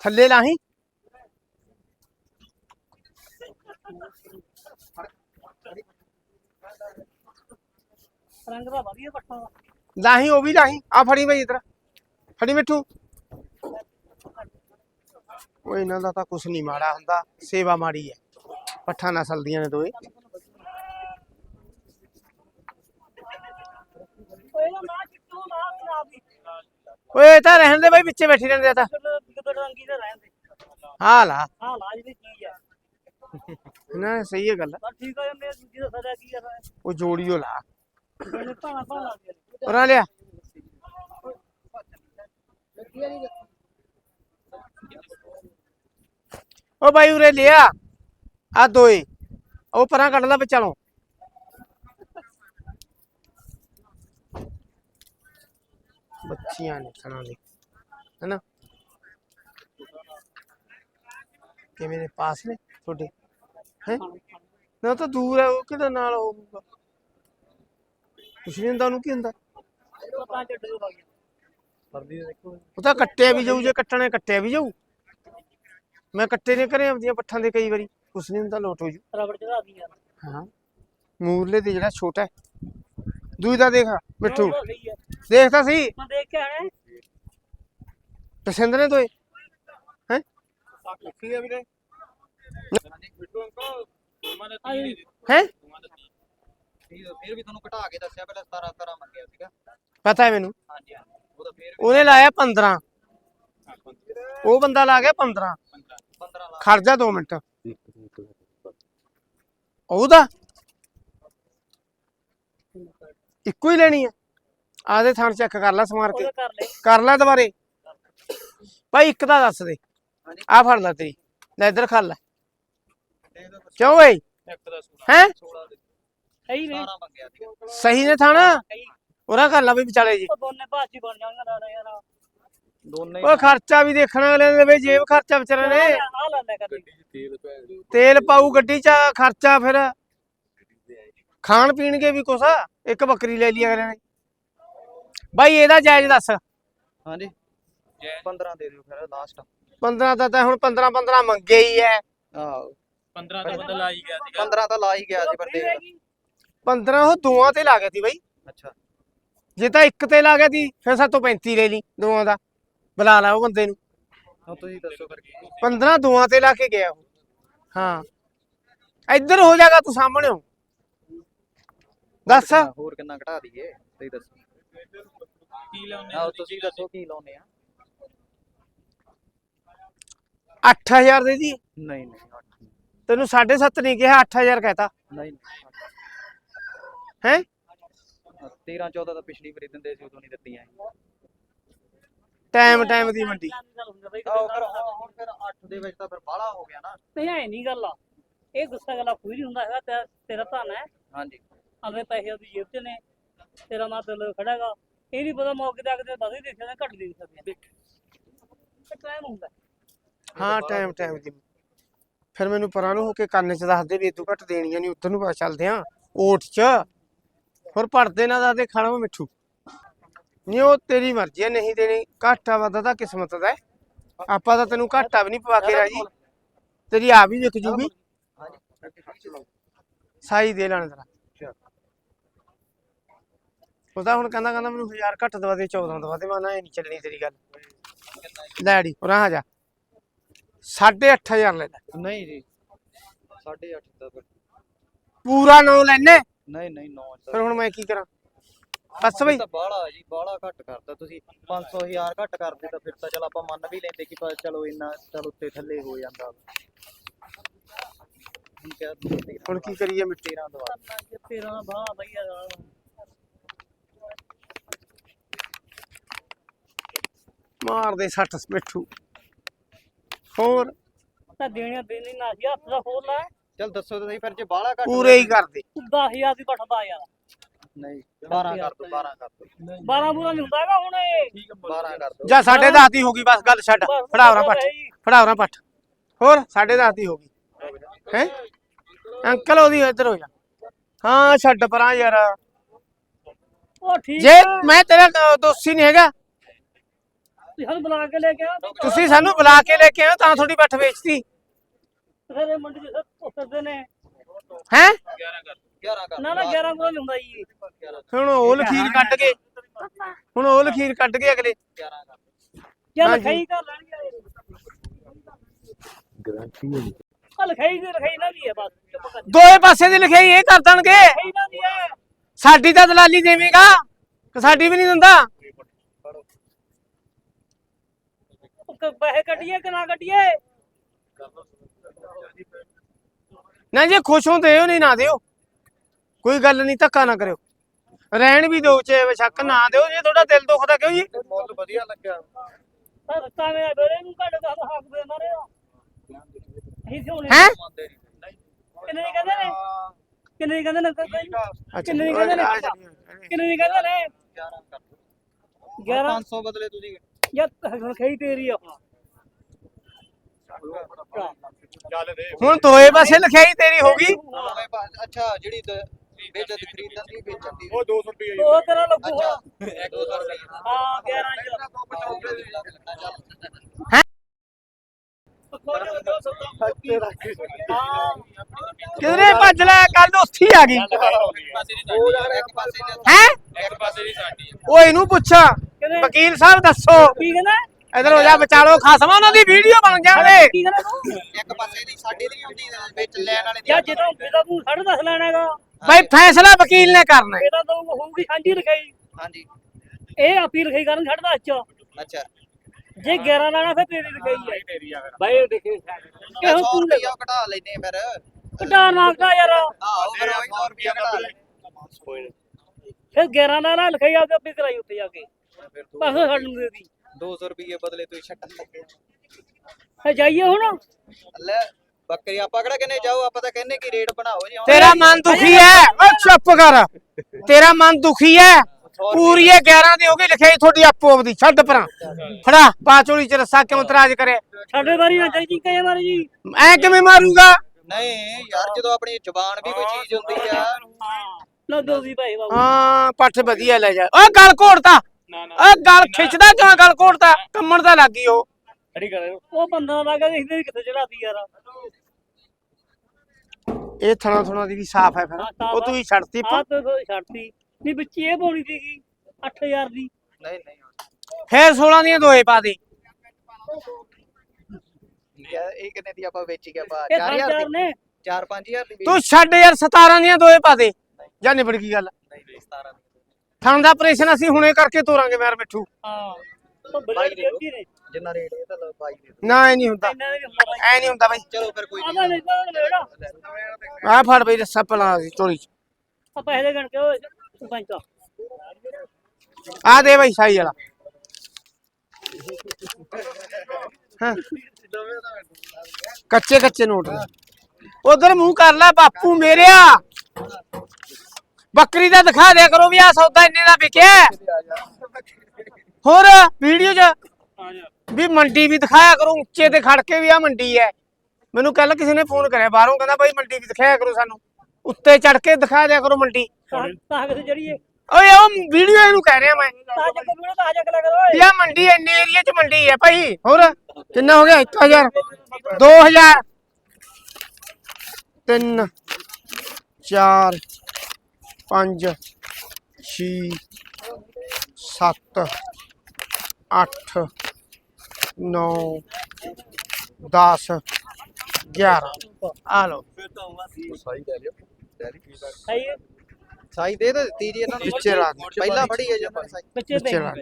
ਥੱਲੇ ਲਾਹੀਂ। ਰੰਗ ਦਾ ਵਧੀਆ ਪੱਠਾ ਵਾ। ਲਾਹੀਂ ਉਹ ਵੀ ਲਾਹੀਂ। ਆ ਫੜੀ ਬਈ ਇਧਰ। ਫੜੀ ਮਿੱਠੂ। ਉਹ ਇਹਨਾਂ ਦਾ ਤਾਂ ਕੁਛ ਨਹੀਂ ਮਾੜਾ ਹੁੰਦਾ। ਸੇਵਾ ਮਾੜੀ ਹੈ। ਪੱਠਾ ਨਸਲ ਦੀਆਂ ਨੇ ਦੋਏ ਓਏ ਨਾ ਨਾ ਚਿੱਟੂ ਨਾ ਨਾ। ਵੀ ਓਏ ਇਹ ਤਾਂ ਰਹਿਣ ਦੇ ਬਈ ਵਿੱਚੇ ਬੈਠੀ ਰਹਿੰਦੇ ਆ ਤਾਂ। ਗਿੱਦੜ ਰੰਗੀ ਦੇ ਰਹਿਣ ਦੇ। ਹਾਂ ਲਾ। ਹਾਂ ਦੀ ਚੀਜ਼ ਆ। ਨਾ ਸਹੀ ਹੈ ਗੱਲ। ਪਰ ਠੀਕ ਆ ਜਾਂਦੇ ਦੂਜੀ ਦਾ ਸਜ਼ਾ ਕੀ ਆ ਉਹ ਜੋੜੀਓ ਲਾ। ਭਾਣਾ ਭਾਣਾ ਲਿਆ। ਓ ਬਾਈ ਉਰੇ ਲਿਆ। ਆ ਦੋਏ। ਉਹ ਪਰਾਂ ਕੱਢ ਲਾ ਵਿਚਾਲੋਂ ਬੱਚੀਆਂ ਨੇ ਸਣਾ ਦੇ ਹੈਨਾ? ਕਿਵੇਂ ਨੇ? ਪਾਸ ਨੇ ਤੁਹਾਡੇ? ਹੈ? ਨਾ ਤਾਂ ਦੂਰ ਹੈ ਉਹ ਕਿਹਦਾ ਨਾਲ ਹੋਊਗਾ? ਕੁਛ ਨਹੀਂ ਹੁੰਦਾ ਉਹਨੂੰ ਕੀ ਹੁੰਦਾ? ਪਤਾ ਦੇਖੋ ਉਹ ਤਾਂ ਕੱਟਿਆ ਵੀ ਜਾਊ ਜੇ ਕੱਟਣਾ ਕੱਟਿਆ ਵੀ ਜਾਊ। ਮੈਂ ਕੱਟੇ ਨੇ ਕਰੇ ਆਪਦੀਆਂ ਪੱਠਾਂ ਦੇ ਕਈ ਵਾਰੀ ਕੁਛ ਨਹੀਂ ਹੁੰਦਾ ਲੋਟ ਹੋ ਜੂ। ਰਬੜ ਚੜਾ ਦੀ ਯਾਰ। ਹਾਂ। ਮੂਰਲੇ ਤੇ ਜਿਹੜਾ ਛੋਟਾ ਹੈ। ਦੂਈ ਦਾ ਦੇਖ ਮਿੱਠੂ। ਦੇਖ ਤਾਂ ਸਹੀ। ਮੈਂ ਦੇਖ ਕੇ ਆਇਆ ਪਸੰਦ ਨੇ ਤੋਏ। ਹੈ? ਲੱਖੀ ਆ ਵੀਰੇ। ਬਿੱਟੂ ਅੰਕਲ ਹੈ? ਫਿਰ ਵੀ ਤੁਹਾਨੂੰ ਘਟਾ ਕੇ ਦੱਸਿਆ ਪਹਿਲਾਂ 17 17 ਮੰਗਿਆ ਸੀਗਾ। ਪਤਾ ਹੈ ਮੈਨੂੰ। ਹਾਂਜੀ ਹਾਂਜੀ। ਉਹ ਤਾਂ ਫਿਰ ਉਹਨੇ ਲਾਇਆ 15 ਉਹ ਬੰਦਾ ਲਾ ਗਿਆ 15 15 ਲੱਖ ਖੜ ਜਾ 2 ਮਿੰਟ। ਉਹਦਾ? ਇੱਕੋ ਹੀ ਲੈਣੀ ਹੈ। ਆਦੇ ਥਾਂ ਚੈੱਕ ਕਰ ਲੈ ਸਮਾਰ ਕੇ ਉਹਦਾ ਕਰ ਲੈ। ਕਰ ਲੈ ਦੁਬਾਰੇ। ਭਾਈ ਇੱਕ ਦਾ ਦੱਸ ਦੇ। ਆ ਫੜ ਲੈ ਤੇਰੀ। ਲੈ ਇੱਧਰ ਖਾ ਲੈ। ਕਿਉਂ ਓਏ ਇੱਕ ਦਾ 16 ਹੈ? 16 ਦੇ। ਸਹੀ ਨੇ 17 ਮੰਗਿਆ ਸੀਗਾ। ਸਹੀ ਨੇ ਥਾਣਾ? ਸਹੀ ਕਰ ਲਾ ਵੀ ਵਿਚਾਲੇ ਜੀ। ਉਹ ਦੋਨੇ ਭਾਜੀ ਬਣ ਜਾਣਗੇ ਦਾਦਾ ਯਾਰ। ਦੋਨੇ ਉਹ ਖਰਚਾ ਵੀ ਦੇਖਣਾ ਅਗਲੇ ਦੇ ਵੀ ਜੇਬ ਖਰਚਾ ਵਿਚਾਰੇ ਨੇ। ਆ ਲੈ ਲੈ ਕਰ ਤੇਲ ਪੈ ਤੇਲ ਪਾਊ ਗੱਡੀ ਚ ਖਰਚਾ ਫਿਰ। ਖਾਣ ਪੀਣਗੇ ਵੀ ਕੁਛ ਇੱਕ ਬੱਕਰੀ ਲੈ ਲਈ ਅਗਲੇ ਨੇ। ਬਾਈ ਇਹਦਾ ਜਾਇਜ਼ ਦੱਸ। ਹਾਂਜੀ। 15 ਦੇ ਦਿਓ ਫਿਰ ਲਾਸਟ 15 ਦਾ ਤਾਂ ਹੁਣ 15 15 ਮੰਗੇ ਹੀ ਐ। ਆਹੋ। 15 ਦਾ ਬੰਦਾ ਲਾਈ ਗਿਆ ਸੀਗਾ। 15 ਤਾਂ ਲਾ ਹੀ ਗਿਆ ਸੀ ਪਰ ਦੇ ਦਿਓ। 15 ਉਹ ਦੋਆਂ ਤੇ ਲਾ ਗਿਆ ਸੀ ਬਾਈ। ਅੱਛਾ। ਜੇ ਤਾਂ ਇੱਕ ਤੇ ਲਾ ਗਿਆ ਸੀ ਫਿਰ ਸਾਤੋਂ 35 ਲੈ ਲਈ ਦੋਆਂ ਦਾ। ਬੁਲਾ ਲਾ ਉਹ ਬੰਦੇ ਨੂੰ। ਹੁਣ ਤੁਸੀਂ ਦੱਸੋ ਫਿਰ ਕੀ। 15 ਦੋਆਂ ਤੇ ਲਾ ਕੇ ਗਿਆ ਉਹ। ਹਾਂ। ਇੱਧਰ ਹੋ ਜਾਗਾ ਤੂੰ ਸਾਹਮਣੇ। ਹੋ ਦੱਸ ਹੋਰ ਕਿੰਨਾ ਘਟਾ ਦਈਏ ਤੁਸੀਂ ਦੱਸੋ। ਕੀ ਆਹੋ ਤੁਸੀਂ ਦੱਸੋ ਕੀ ਲਾਉਨੇ ਆ। 8000 ਦੇ ਦੀ ਨਹੀਂ ਨਹੀਂ ਅੱਠ। ਤੈਨੂੰ 7.5 ਨਹੀਂ ਕਿਹਾ 8000 ਕਹਿਤਾ। ਨਹੀਂ ਹੈ? 13 14 ਤਾਂ ਪਿਛਲੀ ਵਾਰੀ ਦਿੰਦੇ ਸੀ ਉਦੋਂ ਨਹੀਂ ਦਿੱਤੀਆਂ ਟਾਈਮ ਟਾਈਮ ਦੀ ਮੰਡੀ। ਆਹੋ ਫਿਰ ਹੁਣ ਹੁਣ ਫਿਰ 8 ਦੇ ਵਿੱਚ ਤਾਂ ਫਿਰ ਬਾਹਲਾ ਹੋ ਗਿਆ ਨਾ। ਨਹੀਂ ਐ ਨਹੀਂ ਗੱਲ ਆ। ਇਹ ਗੁੱਸਾ ਗੱਲਾਂ ਕੋਈ ਨਹੀਂ ਹੁੰਦਾ ਹੈਗਾ ਤੇਰਾ- ਤੇਰਾ ਧਨ ਹੈ। ਹਾਂਜੀ। ਆਵੇਂ ਪੈਸੇ ਉਹਦੀ ਜੇਬ 'ਚ ਨੇ। ਤੇਰਾ ਮਾਂ ਦਿਲ ਖੜਾਗਾ ਇਹ ਨਹੀਂ ਪਤਾ ਮੌਕੇ ਤੇ ਆ ਕੇ ਵਧ ਹੀ ਦੇਖ ਸਕਦੇ ਘੱਟ ਦੇਖ ਸਕਦੇ ਟਾਈਮ ਹੁੰਦਾ। ਹਾਂ ਟਾਈਮ ਟਾਈਮ ਦੀ ਫਿਰ ਮੈਨੂੰ ਪਰਾਂ ਨੂੰ ਹੋ ਕੇ ਕੰਨ 'ਚ ਦੱਸਦੇ ਵੀ ਤੂੰ ਘੱਟ ਦੇਣੀਆਂ ਨਹੀਂ ਉੱਧਰ ਨੂੰ ਪਾ ਚੱਲਦੇ ਆ ਓਟ 'ਚ। ਹੋਰ ਪੜਦੇ ਨਾ ਦੱਸਦੇ ਖਾਣਾ ਮਿੱਠੂ। ਨਹੀਂ ਉਹ ਤੇਰੀ ਮਰਜ਼ੀ ਹੈ ਨਹੀਂ ਦੇਣੀ। ਘਾਟਾ ਵਾਧਾ ਤਾਂ ਕਿਸਮਤ ਦਾ ਹੈ। ਆਪਾਂ ਤਾਂ ਤੈਨੂੰ ਘਾਟਾ ਵੀ ਨਹੀਂ ਪਵਾ ਕੇ ਰਾਜੀ। ਤੇਰੀ ਆ ਵੀ ਵਿਕ ਜੂਗੀ। ਸਾਈ ਦੇ ਲੈਣ ਤੇਰਾ ਉਹ ਤਾਂ ਹੁਣ ਕਹਿੰਦਾ ਕਹਿੰਦਾ ਮੈਨੂੰ 1000 ਘੱਟ ਦਵਾ ਦੇ 14 ਦਵਾ ਦੇ ਮੈਂ ਨਾ ਇਹ ਨਹੀਂ ਚੱਲਣੀ ਤੇਰੀ ਗੱਲ। ਲੈੜੀ ਉਰਾਂ ਆ ਜਾ। 8500 ਲੈ ਲੈ। ਨਹੀਂ ਜੀ 8.5 ਦਾ ਫਿਰ। ਪੂਰਾ ਨੌ ਲੈਨੇ? ਨਹੀਂ ਨਹੀਂ 9 ਫਿਰ ਹੁਣ ਮੈਂ ਕੀ ਕਰਾਂ? ਬਸ ਬਈ। ਤਾਂ ਬਾਹਲਾ ਜੀ ਬਾਹਲਾ ਘੱਟ ਕਰਤਾ ਤੁਸੀਂ। 500 ਹਜ਼ਾਰ ਘੱਟ ਕਰਦੇ ਤਾਂ ਫਿਰ ਤਾਂ ਚਲ ਆਪਾਂ ਮੰਨ ਵੀ ਲੈਂਦੇ ਕਿ ਪਰ ਚਲੋ ਇੰਨਾ ਚਲ ਉੱਤੇ ਥੱਲੇ ਹੋ ਜਾਂਦਾ। ਹੁਣ ਕੀ ਕਰੀਏ ਮਿੱਟੀ? 13 ਦਵਾ ਤੇਰਾ ਬਾਹ ਬਈ ਯਾਰ ਮਾਰ ਦੇ 60 ਮਿੱਠੂ। ਹੋਰ? ਤਾਂ ਦੇਣੀਆਂ ਦੇਣੀ ਨਾ ਸੀ ਹੱਥ ਦਾ ਖੋਲ ਲੈ। ਚਲ ਦੱਸੋ ਤਾਂ ਸਹੀ ਫਿਰ ਜੇ ਬਾਹਲਾ ਘੱਟ ਪੂਰੇ ਹੀ ਕਰ ਦੇ 10000 ਦੀ ਪੱਠਦਾ ਯਾਰ। ਨਹੀਂ 12 ਕਰ ਦੋ 12 ਕਰ ਦੋ। 12 ਬੂਰਾ ਨਹੀਂ ਹੁੰਦਾ ਹੈਗਾ ਹੁਣ ਇਹ। 12 ਕਰ ਦੋ। ਜਾਂ ਸਾਡੇ ਦਸ ਦੀ ਹੋ ਗਈ ਬਸ ਗੱਲ ਛੱਡ। ਫੜਾਵਰਾ ਪੱਠ ਫੜਾਵਰਾ ਪੱਠ ਹੋਰ ਸਾਡੇ ਦਸ ਦੀ ਹੋ ਗਈ। ਹੈ? ਅੰਕਲ ਉਹਦੀ ਇੱਧਰ ਹੋ ਜਾ। ਹਾਂ ਛੱਡ ਪਰਾਂ ਯਾਰ। ਉਹ ਠੀਕ ਜੇ। ਮੈਂ ਤੇਰਾ ਅ, ਦੋਸਤੀ ਨਹੀਂ ਹੈਗਾ ਤੁਸੀਂ ਸਾਨੂੰ ਬੁਲਾ ਕੇ ਲੈ ਕੇ ਆ ਤੁਸੀਂ ਸਾਨੂੰ ਬੁਲਾ ਕੇ ਲੈ ਕੇ ਆਏ ਹੋ ਤਾਂ ਤੁਹਾਡੀ ਬੱਠ ਵੇਚਤੀ। ਫਿਰ ਇਹ ਮੰਡੀ ਚ ਉਤਰਦੇ ਨੇ। ਹੈ? 11 ਕਰ 11 ਕਰ ਨਾ ਨਾ 11 ਕੋਲ ਹੁੰਦਾ ਜੀ। ਹੁਣ ਉਹ ਲਖੀਰ ਕੱਢ ਕੇ ਹੁਣ ਉਹ ਲਖੀਰ ਕੱਢ ਕੇ ਅਗਲੇ। 11 ਕਰ ਚੱਲ ਹਾਂਜੀ। ਖਾਈ ਕਰ ਲੈਣਗੇ ਚੱਲ ਖਾਈ ਦੇ ਰਖਾਈ ਨਾ ਦੀ ਹੈ ਬਸ ਚੁੱਪ ਕਰ ਦੋਏ ਪਾਸੇ ਦੀ ਲਿਖਾਈ ਇਹ ਕਰ ਦੇਣਗੇ। ਸਾਡੀ ਤਾਂ ਦਲਾਲੀ ਦੇਵੇਂਗਾ। ਕਿ ਸਾਡੀ ਵੀ ਨਹੀਂ ਦਿੰਦਾ ਉਹ ਕ- ਪੈਸੇ ਕੱਢੀਏ ਕਿ ਨਾ ਕੱਢੀਏ? ਨਾ ਜੇ ਖੁਸ਼ ਹੋ ਦਿਓ ਨਹੀਂ ਨਾ ਦਿਓ। ਕੋਈ ਗੱਲ ਨਹੀਂ ਧੱਕਾ ਨਾ ਕਰਿਓ। ਰਹਿਣ ਵੀ ਦਿਓ ਚੇ ਸ਼ੱਕ ਨਾ ਦਿਓ ਜੇ ਤੁਹਾਡਾ ਦਿਲ ਦੁਖਦਾ ਕਿਉਂ ਜੀ? ਮੁੱਲ ਵਧੀਆ ਲੱਗਿਆ। ਤਾਂ ਰਸਤਾ ਮੇਰਾ ਬੇਰੇ ਨੂੰ ਕੱਢ ਦਾ ਹੱਕ ਦੇ ਮਾਰੇ ਇਹ ਕਿਉਂ ਹੈ? ਮੰਨਦੇ ਨਹੀਂ ਕਿੰਨੇ ਦੀ ਕਹਿੰਦੇ ਨੇ? ਕਿੰਨੇ ਦੀ ਕਹਿੰਦੇ ਨੇ? ਕੋਈ ਅੱਛਾ। ਕਿੰਨੇ ਦੀ ਕਹਿੰਦੇ ਨੇ? ਕਿੰਨੇ ਦੀ ਕਹਿੰਦੇ ਨੇ? 11 ਕਰ 11 500 ਬਦਲੇ ਤੁਸੀਂ ਯਾਰ ਹੁਣ ਖਾਈ ਤੇਰੀ ਆ ਹੁਣ ਦੋਏ ਪਾਸੇ ਲਿਖਾਈ ਤੇਰੀ ਹੋ ਗਈ। ਅੱਛਾ ਜਿਹੜੀ ਵੇਚਣ ਦੀ ਖਰੀਦਣ ਦੀ ਵੇਚਣ ਦੀ। ਉਹ 200 ਰੁਪਏ ਉਹ ਤੇਰਾ ਲੱਗੂ ਹੁਣ 200 ਰੁਪਏ ਹਾਂ 11 ਚ ਹੈਂ? ਹਾਂ? ਕਿਧਰੇ ਭੱਜ ਲੈ ਕੱਲ ਉੱਥੇ ਹੀ ਆ ਗਈ। ਹੈ? ਇੱਕ ਪਾਸੇ ਦੀ ਸਾਡੀ। ਉਹ ਇਹਨੂੰ ਪੁੱਛ। ਵਕੀਲ ਸਾਹਿਬ ਦੱਸੋ। ਕੀ ਕਹਿੰਦਾ? ਇਧਰ ਹੋ ਜਾ ਵਿਚਾਲੋ ਖਾਸਮਾ ਉਹਨਾਂ ਦੀ ਵੀਡੀਓ ਬਣ ਜਾਵੇ ਕੀ ਕਹਿੰਦਾ ਤੂੰ? ਇੱਕ ਪਾਸੇ ਦੀ ਸਾਡੀ ਦੀ ਹੁੰਦੀ ਵਿੱਚ ਲੈਣ ਵਾਲੇ ਦੀ ਯਾਰ ਜਦੋਂ ਜਦੋਂ ਤੂੰ ਸਾਢੇ ਦਸ ਲੈਣਾ ਹੈਗਾ। ਬਈ ਫੈਸਲਾ ਵਕੀਲ ਨੇ ਕਰਨਾ ਹੈ। ਇਹਦਾ ਤਾਂ ਹੋਊਗੀ ਸਾਂਝੀ ਲਿਖਾਈ। ਹਾਂਜੀ। ਇਹ ਆਪੀ ਲਿਖਾਈ ਕਰਨ ਛੱਡ ਦਸ ਚ। ਅੱਛਾ। ਜੇ 11 ਲੈਣਾ ਫਿਰ ਤੇਰੀ ਲਿਖਾਈ ਹੈ ਤੇਰੀ ਆ ਫਿਰ। ਬਾਈ ਦੇਖੇ ਕਿ 100 ਹੁਣ ਤੂੰ ਰੁਪਏ ਘਟਾ ਲੈਨੇ ਫਿਰ। ਕਟਾ ਨਾਕਦਾ ਯਾਰ। ਆਹੋ ਫਿਰ ਉਹ 100 ਰੁਪਏ ਘਟਾ ਲੈ। ਫਿਰ 11 ਨਾਲ ਨਾ ਲਿਖਾਈ ਆ ਕੇ ਆਪੇ ਕਰਾਈ ਉੱਤੇ ਜਾ ਕੇ। ਪੈਸੇ ਸਾਨੂੰ ਦੇ ਦੀ। 200 ਰੁਪਏ ਬਦਲੇ ਤੁਸੀਂ ਛੱਟਣ ਲੱਗੇ ਫੇ ਜਾਈਏ ਹੁਣ? ਲੈ ਬੱਕਰੀ ਆਪਾਂ ਕਿਹੜਾ ਕਹਿੰਦੇ ਜਾਓ ਆਪਾਂ ਤਾਂ ਕਹਿੰਦੇ ਕਿ ਰੇਟ ਬਣਾਓ ਜੀ। ਤੇਰਾ ਮਨ ਦੁਖੀ ਹੈ। ਓ ਚੁੱਪ ਕਰ। ਤੇਰਾ ਮਨ ਦੁਖੀ ਹੈ। ਪੂਰੀ ਇਹ 11 ਦੀ ਹੋ ਗਈ ਲਿਖਾਈ ਤੁਹਾਡੀ ਆਪੋ ਆਪਦੀ। ਛੱਡ ਪਰਾਂ। ਫੜਾ ਪਾਚੋਲੀ ਚ ਰੱਸਾ ਕਿਉਂ ਇਤਰਾਜ਼ ਕਰੇ ਸਾਡੇ ਵਾਰੀ ਨਾ ਚਾਹੀਦੀ ਕਹੇ ਮਾਰੇ ਜੀ। ਐ ਕਿਵੇਂ ਮਾਰੂਗਾ? ਨਹੀਂ ਯਾਰ ਜਦੋਂ ਆਪਣੀ ਜ਼ੁਬਾਨ ਵੀ ਕੋਈ ਚੀਜ਼ ਹੁੰਦੀ ਆ। ਦੋ ਦੀ ਭਾਈ ਬਾਬੂ। ਹਾਂ ਪੱਠ ਵਧੀਆ ਲੈ ਜਾ। ਓ ਗਲ ਘੋੜਤਾ ਨਾ ਨਾ। ਓ ਗਲ ਖਿੱਚਦਾ ਕਿਉਂ? ਗਲ ਘੋੜਤਾ ਕੰਮਣ ਤਾਂ ਲੱਗੀ ਉਹ। ਖੜੀ ਕਰ। ਉਹ ਬੰਦਾ ਲੱਗਾ ਦੇਖਦੇ ਕਿੱਥੇ ਚੜਾਤੀ ਯਾਰ। ਇਹ ਥਣਾ ਥਣਾ ਦੀ ਵੀ ਸਾਫ਼ ਹੈ ਫਿਰ। ਹਾਂ, ਸਾਫ਼ ਉਹ ਤੂੰ ਹੀ ਛੱਡਤੀ ਆਹ ਤੇ ਕੋਈ ਛੱਡਤੀ। ਨਹੀਂ ਵਿੱਚ ਇਹ ਪਾਉਣੀ ਸੀਗੀ 8000 ਦੀ। ਨਹੀਂ ਨਹੀਂ। ਫੇਰ 16 ਦੀਆਂ ਦੋਏ ਪਾ ਦੇ। ਯਾਰ ਇਹ ਕਿੰਨੇ ਦੀ ਆਪਾਂ ਵੇਚੀ ਗਿਆ? ਆਪਾਂ ਇਹ 4000 ਖਰਚਾ ਦੀ। ਨੇ। 4-5000 ਦੀ ਤੂੰ ਛੱਡ ਯਾਰ 17 ਦੀਆਂ ਦੋਏ ਪਾ ਦੇ। ਜਾਂ ਨਿਬੜ ਗਈ ਗੱਲ। ਨਹੀਂ 17 ਦੀ। ਥਣ ਦਾ ਆਪਰੇਸ਼ਨ ਅਸੀਂ ਹੁਣੇ ਕਰਕੇ ਤੋਰਾਂਗੇ ਮੈਰ ਮਿੱਠੂ। ਹਾਂ। ਬੜੇ ਨੇ। ਜਿੰਨਾ ਰੇਟ ਇਹ ਤਾਂ ਬਾਈ ਦੇ। ਨਾ ਇਹ ਨਹੀਂ ਹੁੰਦਾ। ਇੰਨਾ ਵੀ ਹੁੰਦਾ ਬਾਈ। ਐ ਨਹੀਂ ਹੁੰਦਾ ਬਾਈ। ਚਲੋ ਫਿਰ ਕੋਈ ਨਹੀਂ। ਤਾਂ ਆ ਫੜ ਬਈ ਰੱਸਾ ਪਲਾ ਦੀ ਚੋਰੀ ਚ। ਆ ਪੈਸੇ ਗਣ ਕੇ ਓਏ। ਸਰਪੰਚ ਆ ਦੇ ਬਾਈ ਸਾਈ ਵਾਲਾ। ਹਾਂ। ਕੱਚੇ ਕੱਚੇ ਨੋਟ ਉਧਰ ਮੂੰਹ ਕਰ ਲੈ ਬਾਪੂ ਮੇਰਿਆ। ਬੱਕਰੀ ਦਾ ਦਿਖਾ ਦਿਆ ਕਰੋ ਵੀ ਆ ਸੌਦਾ ਇੰਨੇ ਦਾ ਵਿਕਿਆ ਹੈ। ਹੋਰ ਵੀਡੀਓ 'ਚ ਵੀ ਮੰਡੀ ਵੀ ਦਿਖਾਇਆ ਕਰੋ ਉੱਚੇ ਤੇ ਖੜ ਕੇ ਵੀ ਆ ਮੰਡੀ ਹੈ। ਮੈਨੂੰ ਕੱਲ ਕਿਸੇ ਨੇ ਫੋਨ ਕਰਿਆ ਬਾਹਰੋਂ ਕਹਿੰਦਾ ਬਾਈ ਮੰਡੀ ਵੀ ਦਿਖਾਇਆ ਕਰੋ ਸਾਨੂੰ। ਉੱਤੇ ਚੜ ਕੇ ਦਿਖਾ ਦਿਆ ਕਰੋ ਮੰਡੀ। ਤਾਂ ਤਾਂ ਕਿਥੇ ਜੜੀਏ ਓਏ ਉਹ ਵੀਡੀਓ ਇਹਨੂੰ ਕਹਿ ਰਿਹਾ ਮੈਂ। ਤਾਂ ਜੱਗ ਵੀਡੀਓ ਤਾਂ ਜੱਗ ਲੱਗ ਓਏ। ਯਾ ਮੰਡੀ ਇੰਨੇ ਏਰੀਆ 'ਚ ਮੰਡੀ ਹੈ ਭਾਈ। ਹੋਰ ਕਿੰਨਾ ਹੋ ਗਿਆ? 1000 2000 3 4 5 6 7 8 9 10 11 ਆ ਲਓ। ਸਹੀ ਹੈ ਸਾਈ ਦੇ ਤਾਂ ਦਿੱਤੀ ਜੀ ਇਹਨਾਂ ਨੂੰ। ਵਿੱਚੇ ਰਾਤ ਪਹਿਲਾਂ ਫੜੀ ਹੈ ਜੀ ਆਪਾਂ ਸਾਈ। ਵਿੱਚੇ ਦੇ ਰਾਤ